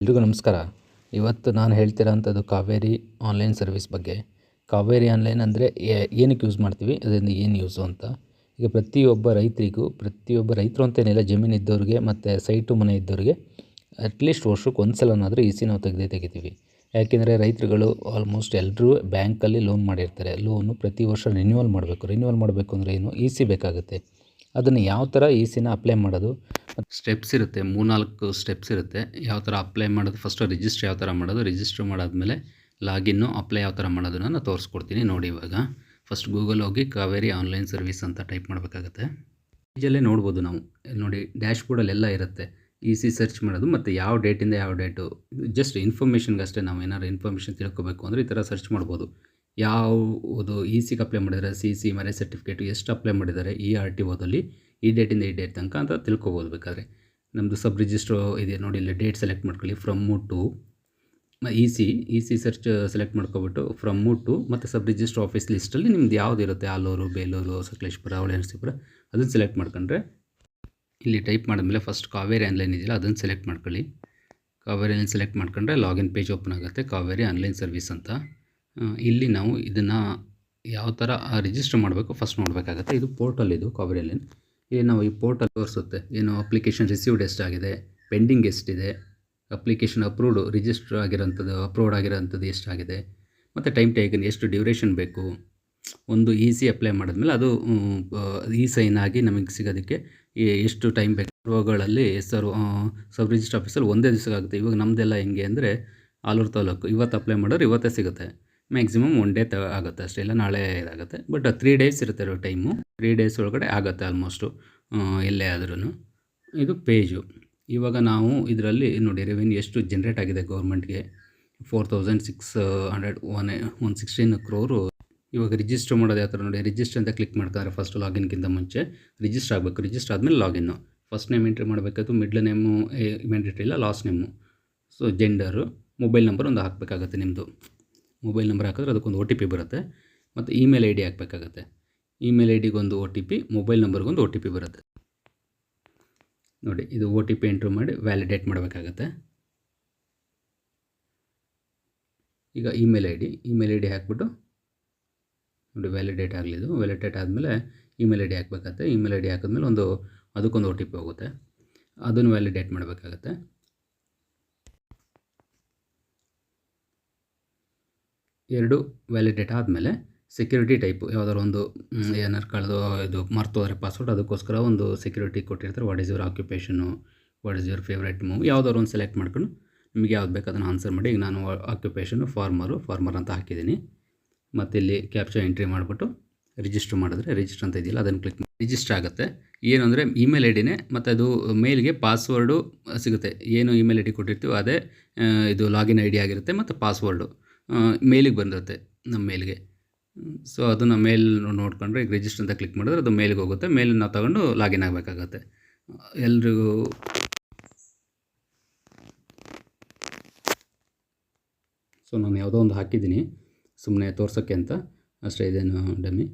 ಎಲ್ರಿಗೂ ನಮಸ್ಕಾರ. ಇವತ್ತು ನಾನು ಹೇಳ್ತಿರೋಂಥದ್ದು ಕಾವೇರಿ ಆನ್ಲೈನ್ ಸರ್ವಿಸ್ ಬಗ್ಗೆ. ಕಾವೇರಿ ಆನ್ಲೈನ್ ಅಂದರೆ ಏನಕ್ಕೆ ಯೂಸ್ ಮಾಡ್ತೀವಿ? ಅದರಿಂದ ಏನು ಯೂಸು ಅಂತ. ಈಗ ಪ್ರತಿಯೊಬ್ಬ ರೈತರಿಗೂ, ಪ್ರತಿಯೊಬ್ಬ ರೈತರು ಅಂತೇನಿಲ್ಲ ಜಮೀನು ಇದ್ದವ್ರಿಗೆ ಮತ್ತು ಸೈಟು ಮನೆ ಇದ್ದವ್ರಿಗೆ ಅಟ್ಲೀಸ್ಟ್ ವರ್ಷಕ್ಕೆ ಒಂದು ಸಲನಾದರೂ ಇ ಸಿ ನಾವು ತೆಗೆದೇ ತೆಗಿತೀವಿ. ಯಾಕೆಂದರೆ ರೈತರುಗಳು ಆಲ್ಮೋಸ್ಟ್ ಎಲ್ಲರೂ ಬ್ಯಾಂಕಲ್ಲಿ ಲೋನ್ ಮಾಡಿರ್ತಾರೆ. ಲೋನು ಪ್ರತಿ ವರ್ಷ ರಿನ್ಯೂವಲ್ ಮಾಡಬೇಕು. ರಿನ್ಯೂವಲ್ ಮಾಡಬೇಕು ಅಂದರೆ ಏನು? ಇ ಸಿ ಬೇಕಾಗುತ್ತೆ. ಅದನ್ನು ಯಾವ ಥರ ಇ ಸಿನ ಅಪ್ಲೈ ಮಾಡೋದು? ಸ್ಟೆಪ್ಸ್ ಇರುತ್ತೆ, ಮೂರ್ನಾಲ್ಕು ಸ್ಟೆಪ್ಸ್ ಇರುತ್ತೆ. ಯಾವ ಥರ ಅಪ್ಲೈ ಮಾಡೋದು ಫಸ್ಟು ರಿಜಿಸ್ಟ್ರ್ ಯಾವ ಥರ ಮಾಡೋದು ರಿಜಿಸ್ಟ್ರ್ ಮಾಡಾದಮೇಲೆ ಲಾಗಿನ್ನು ಅಪ್ಲೈ ಯಾವ ಥರ ಮಾಡೋದನ್ನು ನಾನು ತೋರಿಸ್ಕೊಡ್ತೀನಿ ನೋಡಿ ಇವಾಗ. ಫಸ್ಟ್ ಗೂಗಲ್ ಹೋಗಿ ಕಾವೇರಿ ಆನ್ಲೈನ್ ಸರ್ವಿಸ್ ಅಂತ ಟೈಪ್ ಮಾಡಬೇಕಾಗತ್ತೆ. ಪೇಜಲ್ಲೇ ನೋಡ್ಬೋದು ನಾವು. ನೋಡಿ ಡ್ಯಾಶ್ಬೋರ್ಡಲ್ಲಿ ಎಲ್ಲ ಇರುತ್ತೆ. ಈಸಿ ಸರ್ಚ್ ಮಾಡೋದು ಮತ್ತು ಯಾವ ಡೇಟಿಂದ ಯಾವ ಡೇಟು ಜಸ್ಟ್ ಇನ್ಫಾರ್ಮೇಷನ್ಗೆ ಅಷ್ಟೇ ನಾವು ಏನಾದ್ರು ಇನ್ಫಾರ್ಮೇಷನ್ ತಿಳ್ಕೊಬೇಕು ಅಂದರೆ ಈ ಥರ ಸರ್ಚ್ ಮಾಡ್ಬೋದು. ಯಾವುದು ಇ ಸಿಗೆ ಅಪ್ಲೈ ಮಾಡಿದರೆ ಸಿ ಸಿ ಮ್ಯಾರೇಜ್ ಸರ್ಟಿಫಿಕೇಟು ಎಷ್ಟು ಅಪ್ಲೈ ಮಾಡಿದ್ದಾರೆ ಈ ಆರ್ ಟಿ ಓದಲ್ಲಿ ಈ ಡೇಟಿಂದ ಈ ಡೇಟ್ ತನಕ ಅಂತ ತಿಳ್ಕೊಬೋದು ಬೇಕಾದ್ರೆ. ನಮ್ಮದು ಸಬ್ ರಿಜಿಸ್ಟ್ರು ಇದೆ ನೋಡಿ, ಇಲ್ಲಿ ಡೇಟ್ ಸೆಲೆಕ್ಟ್ ಮಾಡ್ಕೊಳ್ಳಿ from to E C E C search select ಮಾಡ್ಕೊಬಿಟ್ಟು from to ಮತ್ತು ಸಬ್ ರಿಜಿಸ್ಟ್ರ್ ಆಫೀಸ್ ಲಿಸ್ಟಲ್ಲಿ ನಿಮ್ದು ಯಾವ್ದು ಇರುತ್ತೆ? ಆಲೂರು, ಬೇಲೂರು ಸಕಲೇಶ್ಪುರ ಹೊಳೆನರಸೀಪುರ ಅದನ್ನು ಸೆಲೆಕ್ಟ್ ಮಾಡ್ಕೊಂಡ್ರೆ ಇಲ್ಲಿ ಟೈಪ್ ಮಾಡಿದ್ಮೇಲೆ ಫಸ್ಟ್ ಕಾವೇರಿ ಆನ್ಲೈನ್ ಇದೆಯಲ್ಲ, ಅದನ್ನು ಸೆಲೆಕ್ಟ್ ಮಾಡ್ಕೊಳ್ಳಿ. ಕಾವೇರಿ ಆನ್ಲೈನ್ ಸೆಲೆಕ್ಟ್ ಮಾಡ್ಕೊಂಡ್ರೆ ಲಾಗಿನ್ ಪೇಜ್ ಓಪನ್ ಆಗುತ್ತೆ, ಕಾವೇರಿ ಆನ್ಲೈನ್ ಸರ್ವಿಸ್ ಅಂತ. ಇಲ್ಲಿ ನಾವು ಇದನ್ನು ಯಾವ ಥರ ರಿಜಿಸ್ಟರ್ ಮಾಡಬೇಕು ಫಸ್ಟ್ ನೋಡಬೇಕಾಗತ್ತೆ. ಇದು ಪೋರ್ಟಲ್ ಇದು ಕಾವೇರಿ ಆನ್ಲೈನ್ ಇಲ್ಲಿ ನಾವು ಈ ಪೋರ್ಟಲ್ ತೋರಿಸುತ್ತೆ. ಏನು ಅಪ್ಲಿಕೇಶನ್ ರಿಸೀವ್ಡ್ ಎಷ್ಟಾಗಿದೆ ಪೆಂಡಿಂಗ್ ಎಷ್ಟಿದೆ ಅಪ್ಲಿಕೇಶನ್ ಅಪ್ರೂವ್ಡ್ ರಿಜಿಸ್ಟರ್ ಆಗಿರೋಂಥದ್ದು ಅಪ್ರೂವ್ಡ್ ಆಗಿರೋಂಥದ್ದು ಎಷ್ಟಾಗಿದೆ ಮತ್ತು ಟೈಮ್ ಟೇಕನ್ ಎಷ್ಟು ಡ್ಯೂರೇಷನ್ ಬೇಕು, ಒಂದು ಇ ಸಿ ಅಪ್ಲೈ ಮಾಡಿದ್ಮೇಲೆ ಅದು ಇ ಸೈನ್ ಆಗಿ ನಮಗೆ ಸಿಗೋದಕ್ಕೆ ಎಷ್ಟು ಟೈಮ್ ಬೇಕು. ಅವುಗಳಲ್ಲಿ ಸರ್ ಸಬ್ ರಿಜಿಸ್ಟರ್ ಆಫೀಸಲ್ಲಿ ಒಂದೇ ದಿವಸಕ್ಕಾಗುತ್ತೆ. ಇವಾಗ ನಮ್ಮದೆಲ್ಲ ಹೆಂಗೆ ಅಂದರೆ ಆಲೂರು ತಾಲೂಕು. ಇವತ್ತು ಅಪ್ಲೈ ಮಾಡೋರು ಇವತ್ತೇ ಸಿಗುತ್ತೆ. ಮ್ಯಾಕ್ಸಿಮಮ್ ಒನ್ ಡೇ ತ ಆಗುತ್ತೆ ಅಷ್ಟೇ, ಇಲ್ಲ ನಾಳೆ ಇದಾಗುತ್ತೆ. ಬಟ್ ತ್ರೀ ಡೇಸ್ ಇರುತ್ತೆ ಟೈಮು ತ್ರೀ ಡೇಸ್ ಒಳಗಡೆ ಆಗುತ್ತೆ ಆಲ್ಮೋಸ್ಟು ಎಲ್ಲೇ ಆದ್ರೂ ಇದು ಪೇಜು ಇವಾಗ ನಾವು ಇದರಲ್ಲಿ ನೋಡಿ ರೆವೆನ್ಯೂ ಎಷ್ಟು ಜನ್ರೇಟ್ ಆಗಿದೆ ಗೌರ್ಮೆಂಟ್ಗೆ four thousand six hundred one one sixteen crore ಇವಾಗ ರಿಜಿಸ್ಟರ್ ಮಾಡೋದು ಯಾವ ಥರ ನೋಡಿ ರಿಜಿಸ್ಟರ್ ಅಂತ ಕ್ಲಿಕ್ ಮಾಡ್ತಾರೆ ಫಸ್ಟ್ ಲಾಗಿನ್ಗಿಂತ ಮುಂಚೆ. ರಿಜಿಸ್ಟರ್ ಆಗಬೇಕು ರಿಜಿಸ್ಟರ್ ಆದಮೇಲೆ ಲಾಗಿನ್ನು ಫಸ್ಟ್ ನೇಮ್ ಎಂಟ್ರಿ ಮಾಡಬೇಕಾಯ್ತು ಮಿಡ್ಲ್ ನೇಮು ಮ್ಯಾಂಡೇಟ್ರಿ ಇಲ್ಲ last name so gender mobile number ಒಂದು ಹಾಕಬೇಕಾಗತ್ತೆ ನಿಮ್ಮದು ಮೊಬೈಲ್ ನಂಬರ್ ಹಾಕಿದ್ರೆ ಅದಕ್ಕೊಂದು ಒ ಟಿ ಪಿ ಬರುತ್ತೆ. ಮತ್ತು ಇಮೇಲ್ ಐ ಡಿ ಹಾಕಬೇಕಾಗತ್ತೆ. ಇಮೇಲ್ ಐ ಡಿಗೊಂದು ಒ ಟಿ ಪಿ, ಮೊಬೈಲ್ ನಂಬರ್ಗೊಂದು ಒ ಟಿ ಪಿ ಬರುತ್ತೆ. ನೋಡಿ, ಇದು ಒ ಟಿ ಪಿ ಎಂಟ್ರ್ ಮಾಡಿ ವ್ಯಾಲಿಡೇಟ್ ಮಾಡಬೇಕಾಗತ್ತೆ. ಈಗ email I D, email I D ಹಾಕ್ಬಿಟ್ಟು ನೋಡಿ ವ್ಯಾಲಿಡೇಟ್ ಆಗಲಿದ್ದು ವ್ಯಾಲಿಡೇಟ್ ಆದಮೇಲೆ ಇಮೇಲ್ ಐ ಡಿ ಹಾಕಬೇಕಾಗತ್ತೆ. ಇಮೇಲ್ ಐ ಡಿ ಹಾಕಿದ್ಮೇಲೆ ಒಂದು ಅದಕ್ಕೊಂದು ಒ ಟಿ ಪಿ ಹೋಗುತ್ತೆ. ಅದನ್ನು ವ್ಯಾಲಿಡೇಟ್ ಮಾಡಬೇಕಾಗತ್ತೆ. ಎರಡು ವ್ಯಾಲಿಡೇಟ್ ಆದಮೇಲೆ ಸೆಕ್ಯೂರಿಟಿ ಟೈಪು ಯಾವುದಾದ್ರು ಒಂದು ಏನಾರು ಕಳೆದು ಇದು ಮರ್ತೋದ್ರೆ ಪಾಸ್ವರ್ಡ್ ಅದಕ್ಕೋಸ್ಕರ ಒಂದು ಸೆಕ್ಯೂರಿಟಿ ಕೊಟ್ಟಿರ್ತಾರೆ. What is your occupation what is your favourite movie ಯಾವುದಾದ್ರು ಒಂದು ಸೆಲೆಕ್ಟ್ ಮಾಡ್ಕೊಂಡು ನಿಮಗೆ ಯಾವ್ದು ಬೇಕು ಅದನ್ನು ಆನ್ಸರ್ ಮಾಡಿ, ಈಗ ನಾನು ಆಕ್ಯುಪೇಷನು ಫಾರ್ಮರು ಫಾರ್ಮರ್ ಅಂತ ಹಾಕಿದ್ದೀನಿ. ಮತ್ತು ಇಲ್ಲಿ ಕ್ಯಾಪ್ಚರ್ ಎಂಟ್ರಿ ಮಾಡಿಬಿಟ್ಟು ರಿಜಿಸ್ಟರ್ ಮಾಡಿದ್ರೆ ರಿಜಿಸ್ಟರ್ ಅಂತ ಇದೆಯಲ್ಲ, ಅದನ್ನು ಕ್ಲಿಕ್ ಮಾಡಿ. ರಿಜಿಸ್ಟರ್ ಆಗುತ್ತೆ. ಏನು ಅಂದರೆ ಇಮೇಲ್ ಐ ಡಿನೇ ಮತ್ತು ಅದು ಮೇಲ್ಗೆ ಪಾಸ್ವರ್ಡು ಸಿಗುತ್ತೆ. ಏನು ಇಮೇಲ್ ಐ ಡಿ ಕೊಟ್ಟಿರ್ತೀವೋ ಅದೇ ಇದು ಲಾಗಿನ್ ಐ ಡಿ ಆಗಿರುತ್ತೆ, ಮತ್ತು ಪಾಸ್ವರ್ಡು ಮೇಲಿಗೆ ಬಂದಿರುತ್ತೆ ನಮ್ಮ ಮೇಲ್ಗೆ. ಸೊ ಅದನ್ನು ಮೇಲ್ ನೋಡ್ಕೊಂಡ್ರೆ ಈಗ ರಿಜಿಸ್ಟರ್ ಅಂತ ಕ್ಲಿಕ್ ಮಾಡಿದ್ರೆ ಅದು ಮೇಲಿಗೆ ಹೋಗುತ್ತೆ. ಮೇಲ್ ನಾವು ತಗೊಂಡು ಲಾಗಿನ್ ಆಗಬೇಕಾಗತ್ತೆ. ಎಲ್ರಿಗೂ ಸೊ ನಾನು ಯಾವುದೋ ಒಂದು ಹಾಕಿದ್ದೀನಿ. ಸುಮ್ಮನೆ ತೋರ್ಸೋಕ್ಕೆ ಅಂತ. ಅಷ್ಟೇ, ಇದೇನು ಡಮ್ಮಿ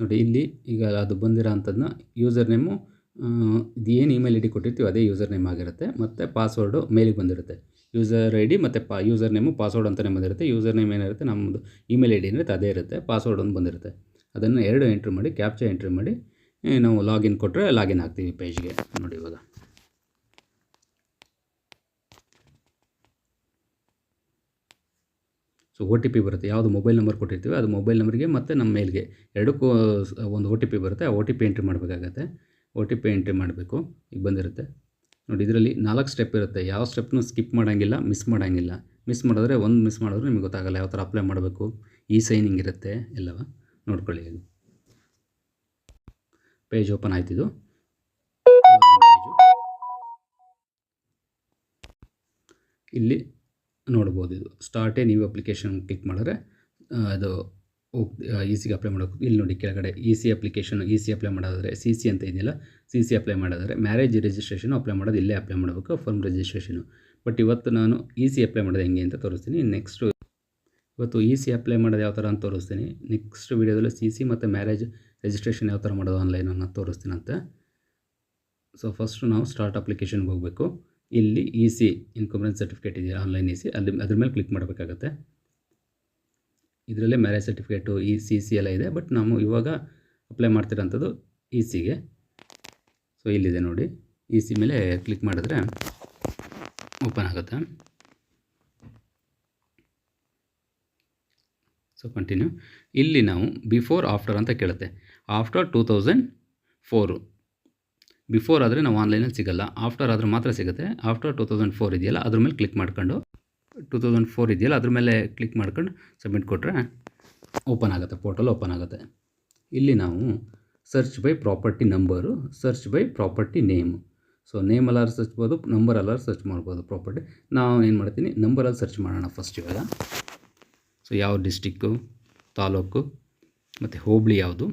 ನೋಡಿ, ಇಲ್ಲಿ ಈಗ ಅದು ಬಂದಿರೋ ಅಂಥದ್ದನ್ನ ಯೂಸರ್ ನೇಮು ಏನು ಇಮೇಲ್ ಐ ಡಿ ಕೊಟ್ಟಿರ್ತೀವಿ ಅದೇ ಯೂಸರ್ ನೇಮ್ ಆಗಿರುತ್ತೆ, ಮತ್ತು ಪಾಸ್ವರ್ಡು ಮೇಲಿಗೆ ಬಂದಿರುತ್ತೆ. ಯೂಸರ್ ಐ ಡಿ ಮತ್ತು ಪಾ ಯೂಸರ್ ನೇಮು ಪಾಸ್ವರ್ಡ್ ಅಂತಲೇ ಬಂದಿರುತ್ತೆ. ಯೂಸರ್ ನೇಮ್ ಏನಿರುತ್ತೆ ನಮ್ಮದು ಇಮೇಲ್ ಐ ಡಿ ಏನಿರುತ್ತೆ, ಅದೇ ಇರುತ್ತೆ ಪಾಸ್ವರ್ಡ್ ಒಂದು ಬಂದಿರುತ್ತೆ. ಅದನ್ನು ಎರಡು ಎಂಟ್ರಿ ಮಾಡಿ ಕ್ಯಾಪ್ಚರ್ ಎಂಟ್ರಿ ಮಾಡಿ ನಾವು ಲಾಗಿನ್ ಕೊಟ್ಟರೆ ಲಾಗಿನ್ ಆಗ್ತೀವಿ ಪೇಜ್ಗೆ ನೋಡಿ ಇವಾಗ. ಸೊ ಒ ಟಿ ಪಿ ಬರುತ್ತೆ. ಯಾವುದು ಮೊಬೈಲ್ ನಂಬರ್ ಕೊಟ್ಟಿರ್ತೀವಿ ಅದು ಮೊಬೈಲ್ ನಂಬರ್ಗೆ ಮತ್ತು ನಮ್ಮ ಮೇಲ್ಗೆ ಎರಡಕ್ಕೂ ಒಂದು ಒ ಟಿ ಪಿ ಬರುತ್ತೆ. ಆ ಒ ಟಿ ಪಿ ಎಂಟ್ರಿ ಮಾಡಬೇಕಾಗತ್ತೆ. ಒ ಟಿ ಪಿ ಎಂಟ್ರಿ ಮಾಡಬೇಕು. ಈಗ ಬಂದಿರುತ್ತೆ. ನೋಡಿ, ಇದರಲ್ಲಿ ನಾಲ್ಕು ಸ್ಟೆಪ್ ಇರುತ್ತೆ. ಯಾವ ಸ್ಟೆಪ್ನು ಸ್ಕಿಪ್ ಮಾಡೋಂಗಿಲ್ಲ ಮಿಸ್ ಮಾಡೋಂಗಿಲ್ಲ. ಮಿಸ್ ಮಾಡಿದ್ರೆ ಒಂದು ಮಿಸ್ ಮಾಡಿದ್ರೆ ನಿಮಗೆ ಗೊತ್ತಾಗಲ್ಲ ಯಾವ ಥರ ಅಪ್ಲೈ ಮಾಡಬೇಕು. ಈ ಸೈನಿಂಗ್ ಇರುತ್ತೆ ಎಲ್ಲವ. ನೋಡ್ಕೊಳ್ಳಿ ಇದು ಪೇಜ್ ಓಪನ್ ಆಯ್ತಿದು ಇಲ್ಲಿ ನೋಡ್ಬೋದು ಇದು. ಸ್ಟಾರ್ಟೇ ನೀವು ಅಪ್ಲಿಕೇಶನ್ ಕ್ಲಿಕ್ ಮಾಡಿದ್ರೆ ಅದು ಇ ಸಿಗೆ ಅಪ್ಲೈ ಮಾಡೋಕೆ ಇಲ್ಲಿ ನೋಡಿ ಕೆಳಗಡೆ E C application E C apply ಮಾಡೋದಾದರೆ ಸಿ ಸಿ ಅಂತ ಇದೆಯಲ್ಲ ಸಿ ಸಿ ಅಪ್ಲೈ ಮಾಡೋದಾದರೆ ಮ್ಯಾರೇಜ್ ರಿಜಿಸ್ಟ್ರೇಷನ್ ಅಪ್ಲೈ ಮಾಡೋದು ಇಲ್ಲೇ ಅಪ್ಲೈ ಮಾಡಬೇಕು ಫಾರ್ಮ್ ರಿಜಿಸ್ಟ್ರೇಷನು ಬಟ್ ಇವತ್ತು ನಾನು ಇ ಸಿ ಅಪ್ಲೈ ಮಾಡೋದು ಹೆಂಗೆ ಅಂತ ತೋರಿಸ್ತೀನಿ. ನೆಕ್ಸ್ಟು ಇವತ್ತು ಇ ಸಿ ಅಪ್ಲೈ ಮಾಡೋದು ಯಾವ ಥರ ಅಂತ ತೋರಿಸ್ತೀನಿ. ನೆಕ್ಸ್ಟ್ ವೀಡಿಯೋದಲ್ಲಿ ಸಿ ಸಿ ಮತ್ತು ಮ್ಯಾರೇಜ್ ರಿಜಿಸ್ಟ್ರೇಷನ್ ಯಾವ ಥರ ಮಾಡೋದು ಆನ್ಲೈನ್ ಅನ್ನೋದು ತೋರಿಸ್ತೀನಂತೆ ಸೊ ಫಸ್ಟು ನಾವು ಸ್ಟಾರ್ಟ್ ಅಪ್ಲಿಕೇಶನ್ಗೆ ಹೋಗಬೇಕು. ಇಲ್ಲಿ ಇ ಸಿ ಇನ್ಕಮ್ರೆನ್ಸ್ ಸರ್ಟಿಫಿಕೇಟ್ ಇದೆಯಾ ಆನ್ಲೈನ್ ಇ ಸಿ ಅಲ್ಲಿ ಅದ್ರ ಮೇಲೆ ಕ್ಲಿಕ್ ಮಾಡಬೇಕಾಗತ್ತೆ. ಇದರಲ್ಲೇ marriage certificate E C C ಎಲ್ಲ ಇದೆ ಬಟ್ ನಾವು ಇವಾಗ ಅಪ್ಲೈ ಮಾಡ್ತಿರೋಂಥದ್ದು ಇ ಸಿಗೆ ಸೊ ಇಲ್ಲಿದೆ ನೋಡಿ. ಇ ಸಿ ಮೇಲೆ ಕ್ಲಿಕ್ ಮಾಡಿದ್ರೆ ಓಪನ್ ಆಗುತ್ತೆ. ಸೊ ಕಂಟಿನ್ಯೂ ಇಲ್ಲಿ ನಾವು ಬಿಫೋರ್ ಆಫ್ಟರ್ ಅಂತ ಕೇಳುತ್ತೆ. After two thousand four before ಆದರೆ ನಾವು ಆನ್ಲೈನಲ್ಲಿ ಸಿಗಲ್ಲ. ಆಫ್ಟರ್ ಆದರೆ ಮಾತ್ರ ಸಿಗುತ್ತೆ. ಆಫ್ಟರ್ ಟೂ ತೌಸಂಡ್ ಫೋರ್ ಇದೆಯಲ್ಲ, ಅದ್ರ ಮೇಲೆ ಕ್ಲಿಕ್ ಮಾಡ್ಕೊಂಡು ಟೂ ತೌಸಂಡ್ ಫೋರ್ ಇದೆಯಲ್ಲ, ಅದ್ರ ಮೇಲೆ ಕ್ಲಿಕ್ ಮಾಡ್ಕೊಂಡು ಸಬ್ಮಿಟ್ ಕೊಟ್ಟರೆ ಓಪನ್ ಆಗುತ್ತೆ ಪೋರ್ಟಲ್ ಓಪನ್ ಆಗುತ್ತೆ. ಇಲ್ಲಿ ನಾವು search by property number search by property name so name ಅಲ್ಲಾರು search ಮಾಡ್ಬೋದು ನಂಬರ್ ಅಲ್ಲಾರು ಸರ್ಚ್ ಮಾಡ್ಬೋದು ಪ್ರಾಪರ್ಟಿ ನಾವು ಏನು ಮಾಡ್ತೀನಿ ನಂಬರಲ್ಲಿ ಸರ್ಚ್ ಮಾಡೋಣ ಫಸ್ಟ್ ಇವಾಗ. ಸೊ ಯಾವ ಡಿಸ್ಟಿಕ್ಕು ತಾಲೂಕು, ಮತ್ತು ಹೋಬಳಿ ಯಾವುದು?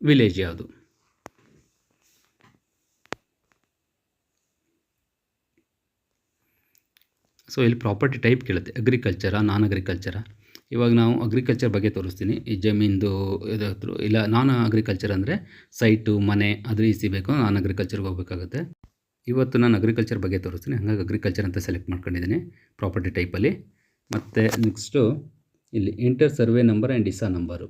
ವಿಲೇಜ್ ಯಾವುದು? ಸೊ ಇಲ್ಲಿ ಪ್ರಾಪರ್ಟಿ ಟೈಪ್ ಕೇಳುತ್ತೆ. ಅಗ್ರಿಕಲ್ಚರಾ ನಾನ್ ಅಗ್ರಿಕಲ್ಚರ ಇವಾಗ ನಾವು ಅಗ್ರಿಕಲ್ಚರ್ ಬಗ್ಗೆ ತೋರಿಸ್ತೀನಿ. ಈ ಜಮೀನ್ದು ಇದಾದ್ರು ಇಲ್ಲ ನಾನ್ ಅಗ್ರಿಕಲ್ಚರ್ ಅಂದರೆ ಸೈಟು ಮನೆ, ಅದು ಈಸಿ ಬೇಕು ನಾನ್ ಅಗ್ರಿಕಲ್ಚರ್ಗೆ ಹೋಗಬೇಕಾಗುತ್ತೆ. ಇವತ್ತು ನಾನು ಅಗ್ರಿಕಲ್ಚರ್ ಬಗ್ಗೆ ತೋರಿಸ್ತೀನಿ. ಹಾಗಾಗಿ ಅಗ್ರಿಕಲ್ಚರ್ ಅಂತ ಸೆಲೆಕ್ಟ್ ಮಾಡ್ಕೊಂಡಿದ್ದೀನಿ ಪ್ರಾಪರ್ಟಿ ಟೈಪಲ್ಲಿ ಮತ್ತು ನೆಕ್ಸ್ಟು ಇಲ್ಲಿ ಇಂಟರ್ ಸರ್ವೆ ನಂಬರ್ ಆ್ಯಂಡ್ ಇಸಾ ನಂಬರು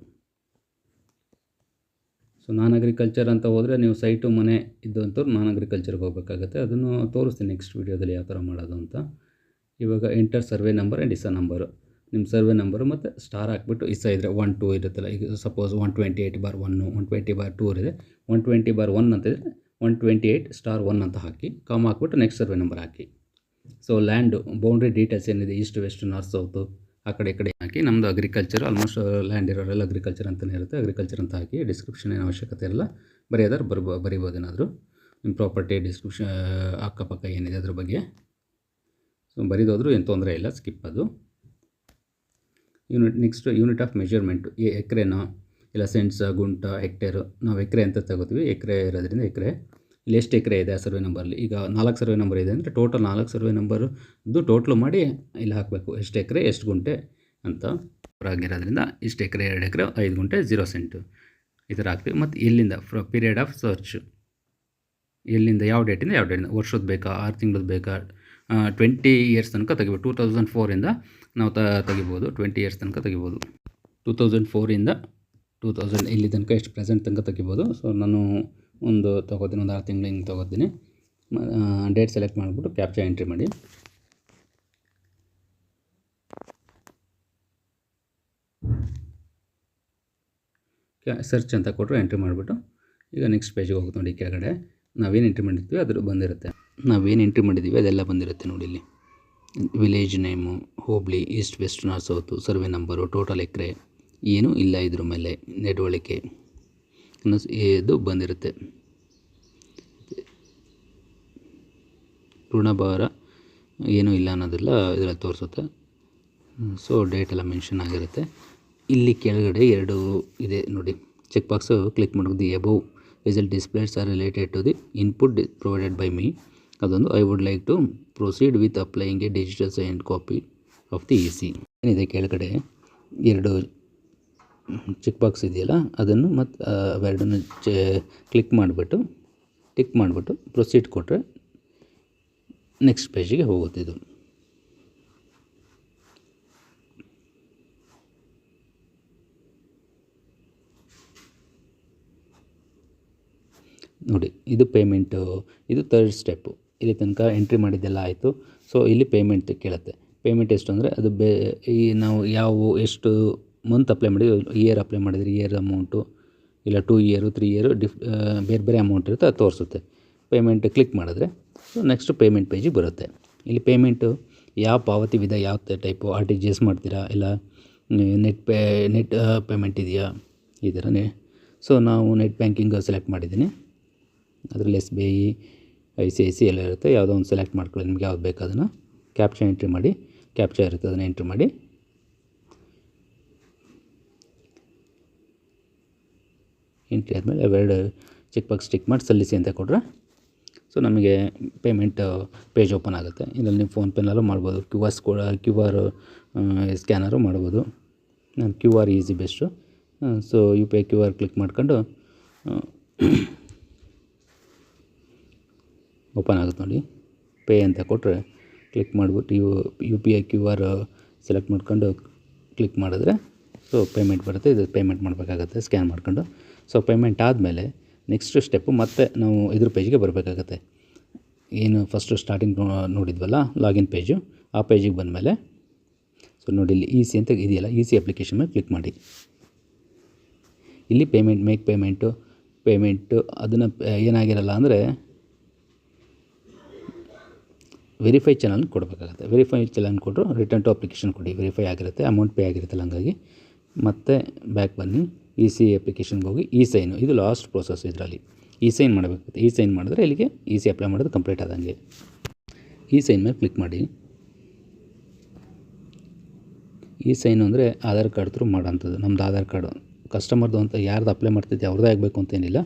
ಸೊ ನಾನ್ ಅಗ್ರಿಕಲ್ಚರ್ ಅಂತ ಹೋದರೆ ನೀವು ಸೈಟು ಮನೆ ಇದ್ದಂಥವ್ರು ನಾನ್ ಅಗ್ರಿಕಲ್ಚರ್ಗೆ ಹೋಗಬೇಕಾಗತ್ತೆ. ಅದನ್ನು ತೋರಿಸ್ತೀನಿ ನೆಕ್ಸ್ಟ್ ವೀಡಿಯೋದಲ್ಲಿ ಯಾವ ಥರ ಮಾಡೋದು ಅಂತ. ಇವಾಗ ಎಂಟರ್ ಸರ್ವೆ ನಂಬರ್ ಆ್ಯಂಡ್ ಇಸಾ ನಂಬರು ನಿಮ್ಮ ಸರ್ವೆ ನಂಬರು ಮತ್ತು ಸ್ಟಾರ್ ಹಾಕ್ಬಿಟ್ಟು ಇಸ ಇದ್ದರೆ ಒನ್ ಟೂ ಇರುತ್ತಲ್ಲ. ಈಗ suppose one twenty eight bar one one twenty bar two ಇದೆ ಒನ್ ಟ್ವೆಂಟಿ ಬಾರ್ ಒನ್ ಅಂತ ಇದ್ದರೆ one twenty eight star one ಅಂತ ಹಾಕಿ ಕಾಮ್ ಹಾಕ್ಬಿಟ್ಟು ನೆಕ್ಸ್ಟ್ ಸರ್ವೆ ನಂಬರ್ ಹಾಕಿ. ಸೊ ಲ್ಯಾಂಡು ಬೌಂಡ್ರಿ ಡೀಟೇಲ್ಸ್ ಏನಿದೆ? ಈಸ್ಟ್ ವೆಸ್ಟ್ ನಾರ್ತ್ ಸೌತು ಆ ಕಡೆ ಈ ಕಡೆ ಹಾಕಿ ನಮ್ಮದು ಅಗ್ರಿಕಲ್ಚರ್ ಆಲ್ಮೋಸ್ಟ್ ಲ್ಯಾಂಡ್ ಇರೋರೆಲ್ಲ ಅಗ್ರಿಕಲ್ಚರ್ ಅಂತಲೇ ಇರುತ್ತೆ. ಅಗ್ರಿಕಲ್ಚರ್ ಅಂತ ಹಾಕಿ ಡಿಸ್ಕ್ರಿಪ್ಷನ್ ಏನು ಅವಶ್ಯಕತೆ ಇರಲ್ಲ. ಬರೆಯೋದಾದ್ರೆ ಬರ್ಬೋ ಬರಿಬೋದು ಏನಾದರೂ ನಿಮ್ಮ ಪ್ರಾಪರ್ಟಿ ಡಿಸ್ಕ್ರಿಪ್ಷನ್ ಅಕ್ಕಪಕ್ಕ ಏನಿದೆ ಅದ್ರ ಬಗ್ಗೆ. ಬರಿದೋದ್ರೂ ಏನು ತೊಂದರೆ ಇಲ್ಲ ಸ್ಕಿಪ್ ಅದು. Unit next unit of measurement ಎಕ್ರೆನೋ, ಇಲ್ಲ ಸೆಂಟ್ಸ, ಗುಂಟ ಎಕ್ಟೇರು ನಾವು ಎಕರೆ ಅಂತ ತಗೋತೀವಿ. ಎಕರೆ ಇರೋದ್ರಿಂದ ಎಕರೆ. ಇಲ್ಲಿ ಎಷ್ಟು ಎಕರೆ ಇದೆ ಆ ಸರ್ವೆ ನಂಬರಲ್ಲಿ ಈಗ ನಾಲ್ಕು ಸರ್ವೆ ನಂಬರ್ ಇದೆ ಅಂದರೆ ಟೋಟಲ್ ನಾಲ್ಕು ಸರ್ವೆ ನಂಬರ್ದು ಟೋಟ್ಲು ಮಾಡಿ ಇಲ್ಲಿ ಹಾಕಬೇಕು. ಎಷ್ಟು ಎಕರೆ, ಎಷ್ಟು ಗುಂಟೆ ಅಂತ. ಆಗಿರೋದ್ರಿಂದ ಇಷ್ಟು ಎಕರೆ, ಎರಡು ಎಕರೆ, ಐದು ಗುಂಟೆ ಜೀರೋ ಸೆಂಟು ಈ ಥರ ಹಾಕ್ತೀವಿ. ಮತ್ತು ಎಲ್ಲಿಂದ ಫ್ರ ಪೀರಿಯಡ್ ಆಫ್ ಸರ್ಚ್ ಎಲ್ಲಿಂದ ಯಾವ ಡೇಟಿಂದ ಯಾವ ಡೇಟಿಂದ ವರ್ಷದ ಬೇಕಾ? ಆರು ತಿಂಗಳದ್ದು ಬೇಕಾ? ಟ್ವೆಂಟಿ ಇಯರ್ಸ್ ತನಕ ತೆಗಿಬೋದು. ಟೂ ತೌಸಂಡ್ ಫೋರಿಂದ ನಾವು ತ, ತೆಗಿಬೋದು. ಟ್ವೆಂಟಿ ಇಯರ್ಸ್ ತನಕ ತೆಗಿಬೋದು. ಟೂ ತೌಸಂಡ್ ಫೋರಿಂದ ಟೂ ತೌಸಂಡ್ ಇಲ್ಲಿ ತನಕ ಎಷ್ಟು ಪ್ರೆಸೆಂಟ್ ತನಕ ತೆಗಿಬೋದು. ಸೊ ನಾನು ಒಂದು ತೊಗೋತೀನಿ, ಒಂದು ಆರು ತಿಂಗಳು ಹಿಂಗೆ ತೊಗೋತೀನಿ. ಡೇಟ್ ಸೆಲೆಕ್ಟ್ ಮಾಡಿಬಿಟ್ಟು ಕ್ಯಾಪ್ಚಾ ಎಂಟ್ರಿ ಮಾಡಿ. ಸರ್ಚ್ ಅಂತ ಕೊಟ್ಟರು ಎಂಟ್ರಿ ಮಾಡಿಬಿಟ್ಟು ಈಗ ನೆಕ್ಸ್ಟ್ ಪೇಜಿಗೆ ಹೋಗುತ್ತೆ ನೋಡಿ ಕೆಳಗಡೆ. ನಾವೇನು ಎಂಟ್ರಿ ಮಾಡಿರ್ತೀವಿ ಅದ್ರ ಬಂದಿರುತ್ತೆ. ನಾವೇನು ಎಂಟ್ರಿ ಮಾಡಿದ್ದೀವಿ ಅದೆಲ್ಲ ಬಂದಿರುತ್ತೆ ನೋಡಿ ಇಲ್ಲಿ. Village name hobli east west north south survey number total ಎಕರೆ, ಏನೂ ಇಲ್ಲ ಇದ್ರ ಮೇಲೆ, ನಡವಳಿಕೆ. ಇದು ಬಂದಿರುತ್ತೆ. ಋಣಭಾರ ಏನೂ ಇಲ್ಲ ಅನ್ನೋದೆಲ್ಲ ಇದರಲ್ಲಿ ತೋರಿಸುತ್ತೆ. ಸೊ ಡೇಟ್ ಎಲ್ಲ ಮೆನ್ಷನ್ ಆಗಿರುತ್ತೆ. ಇಲ್ಲಿ ಕೆಳಗಡೆ ಎರಡು ಇದೆ ನೋಡಿ. ಚೆಕ್ ಬಾಕ್ಸು ಕ್ಲಿಕ್ ಮಾಡೋದು above result displays are related to the input provided by me ಅದೊಂದು I would like to proceed with applying a digital sign copy of the E C ಏನಿದೆ ಕೆಳಗಡೆ? ಎರಡು ಚೆಕ್ ಬಾಕ್ಸ್ ಇದೆಯಲ್ಲ, ಅದನ್ನು ಮತ್ತು ಅವೆರಡನ್ನು ಚೆ click ಮಾಡಿಬಿಟ್ಟು ಟಿಕ್ ಮಾಡಿಬಿಟ್ಟು ಪ್ರೊಸೀಡ್ ಕೊಟ್ಟರೆ ನೆಕ್ಸ್ಟ್ ಪೇಜಿಗೆ ಹೋಗುತ್ತೆ ಇದು. ನೋಡಿ, ಇದು ಪೇಮೆಂಟು ಇದು ತರ್ಡ್ ಸ್ಟೆಪ್ಪು ಇಲ್ಲಿ ತನಕ ಎಂಟ್ರಿ ಮಾಡಿದ್ದೆಲ್ಲ ಆಯಿತು. ಸೊ ಇಲ್ಲಿ ಪೇಮೆಂಟ್ ಕೇಳುತ್ತೆ. ಪೇಮೆಂಟ್ ಎಷ್ಟು ಅಂದರೆ ಅದು ಬೇ, ಈ ನಾವು ಯಾವ ಎಷ್ಟು ಮಂತ್ ಅಪ್ಲೈ ಮಾಡಿದ್ವಿ ಇಯರ್ ಅಪ್ಲೈ ಮಾಡಿದ್ರೆ ಇಯರ್ ಅಮೌಂಟು ಇಲ್ಲ ಟೂ ಇಯರು ತ್ರೀ ಇಯರು ಡಿಫ್ ಬೇರೆ ಬೇರೆ ಅಮೌಂಟ್ ಇರುತ್ತೆ, ಅದು ತೋರಿಸುತ್ತೆ. ಪೇಮೆಂಟ್ ಕ್ಲಿಕ್ ಮಾಡಿದ್ರೆ ಸೊ ನೆಕ್ಸ್ಟ್ ಪೇಮೆಂಟ್ ಪೇಜಿಗೆ ಬರುತ್ತೆ. ಇಲ್ಲಿ ಪೇಮೆಂಟು ಯಾವ ಪಾವತಿ ವಿಧ, ಯಾವ type R T G S ಮಾಡ್ತೀರಾ, ಇಲ್ಲ ನೆಟ್ ಪೇ ನೆಟ್ ಪೇಮೆಂಟ್ ಇದೆಯಾ, ಈ ಥರನೇ. ಸೊ ನಾವು ನೆಟ್ ಬ್ಯಾಂಕಿಂಗ್ ಸೆಲೆಕ್ಟ್ ಮಾಡಿದ್ದೀನಿ. ಅದರಲ್ಲಿ S B I I C I C I ಇರುತ್ತೆ. ಯಾವುದೋ ಒಂದು ಸೆಲೆಕ್ಟ್ ಮಾಡ್ಕೊಳ್ಳಿ. ನಿಮ್ಗೆ ಯಾವ್ದು ಬೇಕು ಅದನ್ನು. ಕ್ಯಾಪ್ಚಾ ಎಂಟ್ರಿ ಮಾಡಿ. ಕ್ಯಾಪ್ಚಾ ಇರುತ್ತೆ ಅದನ್ನು ಎಂಟ್ರಿ ಮಾಡಿ. ಎಂಟ್ರಿ ಆದಮೇಲೆ ಅವೆರಡು ಚೆಕ್ ಬಾಕ್ಸ್ ಟಿಕ್ ಮಾಡಿ ಸಲ್ಲಿಸಿ ಅಂತ ಕೊಟ್ಟರೆ ಸೊ ನಮಗೆ ಪೇಮೆಂಟ್ ಪೇಜ್ ಓಪನ್ ಆಗುತ್ತೆ. ಇದರಲ್ಲಿ ನೀವು ಫೋನ್ಪೇನಲ್ಲೂ ಮಾಡ್ಬೋದು. ಕ್ಯೂ ಆರ್ ಸ್ಕೋ ಕ್ಯೂ ಆರ್ ಸ್ಕ್ಯಾನರು ಮಾಡ್ಬೋದು. Q R easy best so U P I Q R click ಮಾಡ್ಕೊಂಡು ಓಪನ್ ಆಗುತ್ತೆ ನೋಡಿ. ಪೇ ಅಂತ ಕೊಟ್ಟರೆ ಕ್ಲಿಕ್ ಮಾಡಿಬಿಟ್ಟು U U P I Q R select ಮಾಡ್ಕೊಂಡು ಕ್ಲಿಕ್ ಮಾಡಿದ್ರೆ ಸೊ ಪೇಮೆಂಟ್ ಬರುತ್ತೆ. ಇದು ಪೇಮೆಂಟ್ ಮಾಡಬೇಕಾಗತ್ತೆ, ಸ್ಕ್ಯಾನ್ ಮಾಡ್ಕೊಂಡು. ಸೊ ಪೇಮೆಂಟ್ ಆದಮೇಲೆ ನೆಕ್ಸ್ಟ್ ಸ್ಟೆಪ್ಪು ಮತ್ತೆ ನಾವು ಇದ್ರ ಪೇಜ್ಗೆ ಬರಬೇಕಾಗತ್ತೆ. ಏನು ಫಸ್ಟು ಸ್ಟಾರ್ಟಿಂಗ್ ನೋಡಿದ್ವಲ್ಲ, ಲಾಗಿನ್ ಪೇಜು, ಆ ಪೇಜಿಗೆ ಬಂದಮೇಲೆ ಸೊ ನೋಡಿ ಇಲ್ಲಿ ಇ ಸಿ ಅಂತ ಇದೆಯಲ್ಲ ಇ ಸಿ ಅಪ್ಲಿಕೇಶನ್ ಮೇಲೆ ಕ್ಲಿಕ್ ಮಾಡಿ. ಇಲ್ಲಿ ಪೇಮೆಂಟ್, ಮೇಕ್ ಪೇಮೆಂಟು ಪೇಮೆಂಟು ಅದನ್ನು ಏನಾಗಿರಲ್ಲ ಅಂದರೆ ವೆರಿಫೈ ಚಲನ್ ಕೊಡಬೇಕಾಗುತ್ತೆ. ವೆರಿಫೈ ಚಾನಲ್ ಕೊಟ್ಟರು ರಿಟರ್ನ್ ಟು ಅಪ್ಲಿಕೇಶನ್ ಕೊಡಿ. ವೆರಿಫೈ ಆಗಿರುತ್ತೆ ಅಮೌಂಟ್ ಪೇ ಆಗಿರುತ್ತಲ್ಲ ಹಂಗಾಗಿ. ಮತ್ತೆ ಬ್ಯಾಕ್ ಬನ್ನಿ. ಇ ಸಿ ಅಪ್ಲಿಕೇಶನ್ಗೆ ಹೋಗಿ ಇ ಸೈನು ಇದು ಲಾಸ್ಟ್ ಪ್ರೋಸೆಸ್ ಇದರಲ್ಲಿ. ಇ ಸೈನ್ ಮಾಡಬೇಕಾಗುತ್ತೆ. ಇ ಸೈನ್ ಮಾಡಿದ್ರೆ ಇಲ್ಲಿಗೆ ಇ ಸಿ ಅಪ್ಲೈ ಮಾಡೋದು ಕಂಪ್ಲೀಟ್ ಆದಂಗೆ. ಇ ಸೈನ್ ಮೇಲೆ ಕ್ಲಿಕ್ ಮಾಡಿ. ಇ ಸೈನು ಅಂದರೆ ಆಧಾರ್ ಕಾರ್ಡ್ ಥ್ರೂ ಮಾಡೋಂಥದ್ದು. ನಮ್ಮದು ಆಧಾರ್ ಕಾರ್ಡು. ಕಸ್ಟಮರ್ದು ಅಂತ ಯಾರ್ದು ಅಪ್ಲೈ ಮಾಡ್ತಿದ್ದೆ ಅವ್ರದ್ದೇ ಆಗಬೇಕು ಅಂತೇನಿಲ್ಲ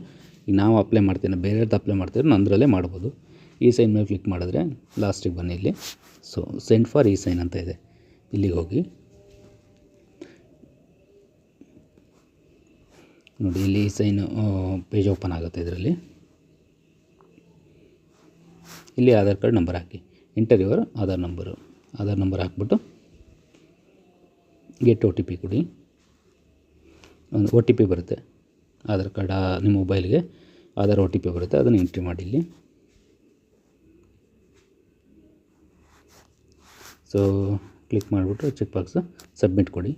ಈಗ ನಾವು ಅಪ್ಲೈ ಮಾಡ್ತೀನಿ ಬೇರೆಯವ್ರದ್ದು ಅಪ್ಲೈ ಮಾಡ್ತಿದ್ರೆ ನಂದರಲ್ಲೇ ಮಾಡ್ಬೋದು. ಇ ಸೈನ್ ಮೇಲೆ ಕ್ಲಿಕ್ ಮಾಡಿದ್ರೆ ಲಾಸ್ಟಿಗೆ ಬನ್ನಿ ಇಲ್ಲಿ. So send for E sign ಅಂತ ಇದೆ. ಇಲ್ಲಿಗೆ ಹೋಗಿ. ನೋಡಿ, ಇಲ್ಲಿ ಈ ಸೈನ್ ಪೇಜ್ ಓಪನ್ ಆಗುತ್ತೆ ಇದರಲ್ಲಿ. ಇಲ್ಲಿ Aadhaar card number hockey. Enter your Aadhaar number Aadhaar number ಹಾಕ್ಬಿಟ್ಟು ಗೆಟ್ ಒ ಟಿ ಪಿ ಕೊಡಿ. ಒಂದು ಒ ಟಿ ಪಿ ಬರುತ್ತೆ. ಆಧಾರ್ ಕಾರ್ಡ್ ನಿಮ್ಮ ಮೊಬೈಲ್ಗೆ ಆಧಾರ್ ಒ ಟಿ ಪಿ ಬರುತ್ತೆ. ಅದನ್ನು ಎಂಟ್ರಿ ಮಾಡಿ ಇಲ್ಲಿ. ಸೊ ಕ್ಲಿಕ್ ಮಾಡಿಬಿಟ್ಟು ಚೆಕ್ ಬಾಕ್ಸ್ ಸಬ್ಮಿಟ್ ಕೊಡಿ.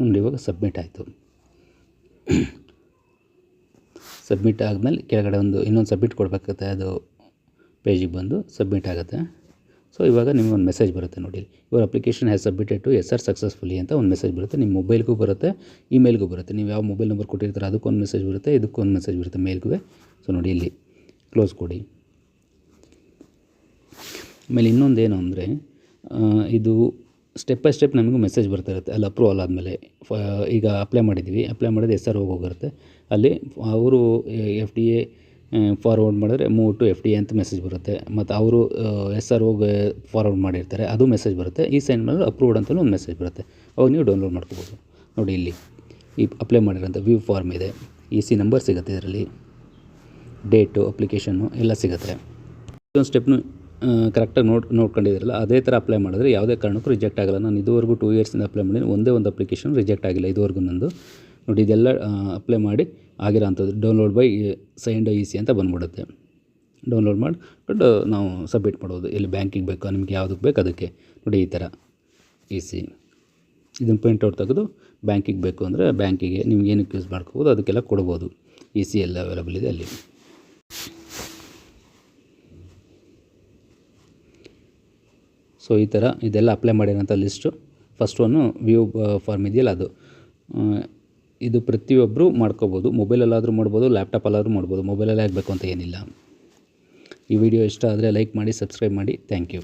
ನೋಡಿ, ಇವಾಗ ಸಬ್ಮಿಟ್ ಆಯಿತು. ಸಬ್ಮಿಟ್ ಆದಮೇಲೆ ಕೆಳಗಡೆ ಒಂದು ಇನ್ನೊಂದು ಸಬ್ಮಿಟ್ ಕೊಡಬೇಕಾಗುತ್ತೆ, ಅದು ಪೇಜಿಗೆ ಬಂದು ಸಬ್ಮಿಟ್ ಆಗುತ್ತೆ. ಸೊ ಇವಾಗ ನಿಮಗೆ ಒಂದು ಮೆಸೇಜ್ ಬರುತ್ತೆ ನೋಡಿ. ಇವರ application has submitted to S R successfully ಅಂತ ಒಂದು ಮೆಸೇಜ್ ಬರುತ್ತೆ. ನಿಮ್ಮ ಮೊಬೈಲ್ಗೂ ಬರುತ್ತೆ ಇಮೇಲ್ಗೂ ಬರುತ್ತೆ. ನೀವು ಯಾವ ಮೊಬೈಲ್ ನಂಬರ್ ಕೊಟ್ಟಿರ್ತಾರೆ ಅದಕ್ಕೊಂದು ಮೆಸೇಜ್ ಬರುತ್ತೆ ಇದಕ್ಕೊಂದು ಮೆಸೇಜ್ ಬರುತ್ತೆ ಮೇಲ್ಗೂ ಸೊ ನೋಡಿ ಇಲ್ಲಿ. ಕ್ಲೋಸ್ ಕೊಡಿ. ಆಮೇಲೆ ಏನು ಅಂದರೆ ಇದು ಸ್ಟೆಪ್ ಬೈ ಸ್ಟೆಪ್ ನಮಗೂ ಮೆಸೇಜ್ ಬರ್ತಾ ಅಲ್ಲಿ ಅಪ್ರೂವಲ್ ಆದಮೇಲೆ ಈಗ ಅಪ್ಲೈ ಮಾಡಿದ್ದೀವಿ. ಅಪ್ಲೈ ಮಾಡಿದ್ರೆ ಎಸ್ ಆರ್ ಹೋಗಿರುತ್ತೆ. ಅಲ್ಲಿ ಅವರು ಎಫ್ ಡಿ ಎ ಫಾರ್ವರ್ಡ್ ಮಾಡಿದ್ರೆ ಮೂವ್ ಟು ಎಫ್ ಡಿ ಅಂತ ಮೆಸೇಜ್ ಬರುತ್ತೆ. ಮತ್ತು ಅವರು ಎಸ್ ಆರ್ ಓಗೆ ಫಾರ್ವರ್ಡ್ ಮಾಡಿರ್ತಾರೆ. ಅದು ಮೆಸೇಜ್ ಬರುತ್ತೆ. ಈ ಸೈನ್ ಮೇಲೆ ಅಪ್ರೂವ್ಡ್ ಅಂತಲೂ ಒಂದು ಮೆಸೇಜ್ ಬರುತ್ತೆ. ಅವಾಗ ನೀವು ಡೌನ್ಲೋಡ್ ಮಾಡ್ಕೋಬೋದು. ನೋಡಿ ಇಲ್ಲಿ, ಈ ಅಪ್ಲೈ ಮಾಡಿರೋಂಥ ವ್ಯೂ ಫಾರ್ಮ್ ಇದೆ. ಇ ಸಿ ನಂಬರ್ ಸಿಗುತ್ತೆ ಇದರಲ್ಲಿ. ಡೇಟು ಅಪ್ಲಿಕೇಶನ್ನು ಎಲ್ಲ ಸಿಗುತ್ತೆ. ಒಂದು ಸ್ಟೆಪ್ನು ಕರೆಕ್ಟಾಗಿ ನೋಡ್, ನೋಡ್ಕೊಂಡಿದ್ರಲ್ಲ, ಅದೇ ಥರ ಅಪ್ಲೈ ಮಾಡಿದ್ರೆ ಯಾವುದೇ ಕಾರಣಕ್ಕೂ ರಿಜೆಕ್ಟ್ ಆಗಲ್ಲ. ನಾನು ಇದುವರೆಗೂ ಟೂ ಇಯರ್ಸಿಂದ ಅಪ್ಲೈ ಮಾಡಿದ್ದೀನಿ. ಒಂದೇ ಒಂದು ಅಪ್ಲಿಕೇಶನ್ ರಿಜೆಕ್ಟ್ ಆಗಿಲ್ಲ ಇದುವರೆಗೂ ನಂದು. ನೋಡಿ, ಇದೆಲ್ಲ ಅಪ್ಲೈ ಮಾಡಿ ಆಗಿರೋ ಅಂಥದ್ದು download by signed E C ಅಂತ ಬಂದ್ಬಿಡುತ್ತೆ. ಡೌನ್ಲೋಡ್ ಮಾಡಿಕೊಂಡು ನಾವು ಸಬ್ಮಿಟ್ ಮಾಡ್ಬೋದು ಎಲ್ಲಿ ಬ್ಯಾಂಕಿಗೆ ಬೇಕೋ, ನಿಮಗೆ ಯಾವುದಕ್ಕೆ ಬೇಕು ಅದಕ್ಕೆ. ನೋಡಿ, ಈ ಥರ ಇ ಸಿ ಇದನ್ನು ಪ್ರಿಂಟೌಟ್ ತೆಗೆದು ಬ್ಯಾಂಕಿಗೆ ಬೇಕು ಅಂದರೆ ಬ್ಯಾಂಕಿಗೆ ನಿಮ್ಗೆ ಏನಕ್ಕೆ ಯೂಸ್ ಮಾಡ್ಕೋಬೋದು ಅದಕ್ಕೆಲ್ಲ ಕೊಡ್ಬೋದು. ಇ ಸಿ ಎಲ್ಲ ಅವೈಲಬಲ್ ಇದೆ ಅಲ್ಲಿ. ಸೊ ಈ ಥರ ಇದೆಲ್ಲ ಅಪ್ಲೈ ಮಾಡಿರೋಂಥ list first one view form ಇದೆಯಲ್ಲ ಅದು. ಇದು ಪ್ರತಿಯೊಬ್ಬರು ಮಾಡ್ಕೋಬೋದು. ಮೊಬೈಲಲ್ಲಾದರೂ ಮಾಡ್ಬೋದು ಲ್ಯಾಪ್ಟಾಪಲ್ಲಾದರೂ ಮಾಡ್ಬೋದು. ಮೊಬೈಲಲ್ಲೇ ಆಗಬೇಕು ಅಂತ ಏನಿಲ್ಲ. ಈ ವಿಡಿಯೋ ಇಷ್ಟ ಆದರೆ ಲೈಕ್ ಮಾಡಿ ಸಬ್ಸ್ಕ್ರೈಬ್ ಮಾಡಿ. Thank you